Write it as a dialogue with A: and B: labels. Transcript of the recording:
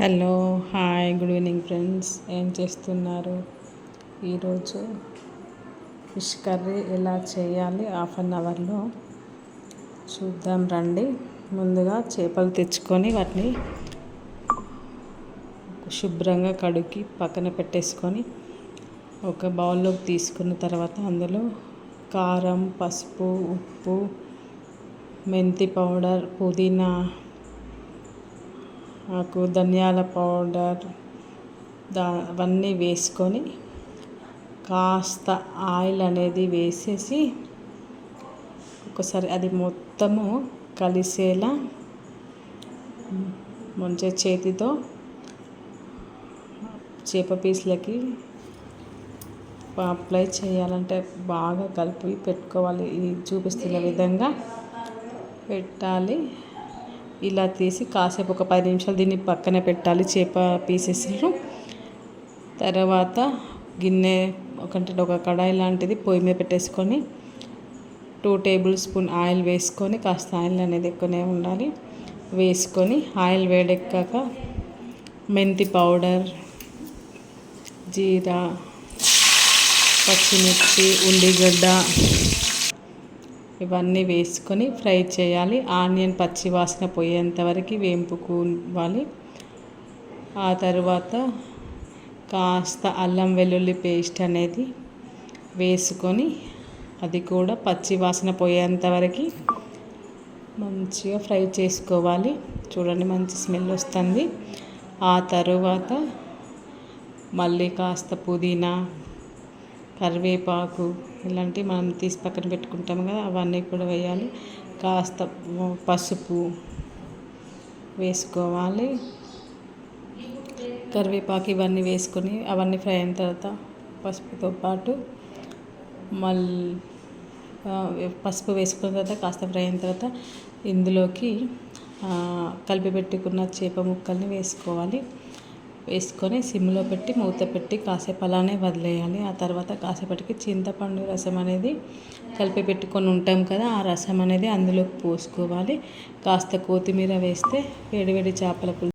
A: Hello hi good evening friends. ఏం చేస్తున్నారు? ఈరోజు ఫిష్ కర్రీ ఎలా చేయాలి? హాఫ్ అన్ అవర్లో చూద్దాం రండి. ముందుగా చేపలు తెచ్చుకొని వాటిని శుభ్రంగా కడుక్కి పక్కన పెట్టేసుకొని ఒక బౌల్లోకి తీసుకున్న తర్వాత అందులో కారం పసుపు ఉప్పు మెంతి పౌడర్ పుదీనా ఆకు ధనియాల పౌడర్ దా అవన్నీ వేసుకొని కాస్త ఆయిల్ అనేది వేసేసి ఒకసారి అది మొత్తము కలిసేలా మంచిగా చేతితో చేప పీసులకి అప్లై చేయాలంటే బాగా కలిపి పెట్టుకోవాలి. ఈ చూపిస్తున్న విధంగా పెట్టాలి. ఇలా తీసి కాసేపు ఒక పది నిమిషాలు దీన్ని పక్కన పెట్టాలి చేప పీసెస్ను తర్వాత గిన్నె ఒకంటే ఒక కడాయి లాంటిది పొయ్యి మీద పెట్టేసుకొని టూ టేబుల్ స్పూన్ ఆయిల్ వేసుకొని కాస్త ఆయిల్ అనేది ఎక్కువనే ఉండాలి. వేసుకొని ఆయిల్ వేడెక్కాక మెంతి పౌడర్ జీరా పచ్చిమిర్చి ఉల్లిగడ్డ ఇవన్నీ వేసుకొని ఫ్రై చేయాలి. ఆనియన్ పచ్చి వాసన పోయేంత వరకు వేంపుకోవాలి. ఆ తర్వాత కాస్త అల్లం వెల్లుల్లి పేస్ట్ అనేది వేసుకొని అది కూడా పచ్చి వాసన పోయేంత వరకు మంచిగా ఫ్రై చేసుకోవాలి. చూడండి మంచి స్మెల్ వస్తుంది. ఆ తరువాత మళ్ళీ కాస్త పుదీనా కరివేపాకు ఇలాంటివి మనం తీసి పక్కన పెట్టుకుంటాం కదా అవన్నీ కూడా వేయాలి. కాస్త పసుపు వేసుకోవాలి. కరివేపాకు ఇవన్నీ వేసుకొని అవన్నీ ఫ్రై అయిన తర్వాత పసుపుతో పాటు మళ్ళీ పసుపు వేసుకున్న తర్వాత కాస్త ఫ్రై అయిన తర్వాత ఇందులోకి కలిపి పెట్టుకున్న చేప ముక్కల్ని వేసుకోవాలి. వేసుకొని సిమ్లో పెట్టి మూత పెట్టి కాసేపు అలానే వదిలేయాలి. ఆ తర్వాత కాసేపటికి చింతపండు రసం అనేది కలిపి పెట్టుకొని ఉంటాం కదా ఆ రసం అనేది అందులోకి పోసుకోవాలి. కాస్త కొత్తిమీర వేస్తే వేడివేడి చేపల పులుసు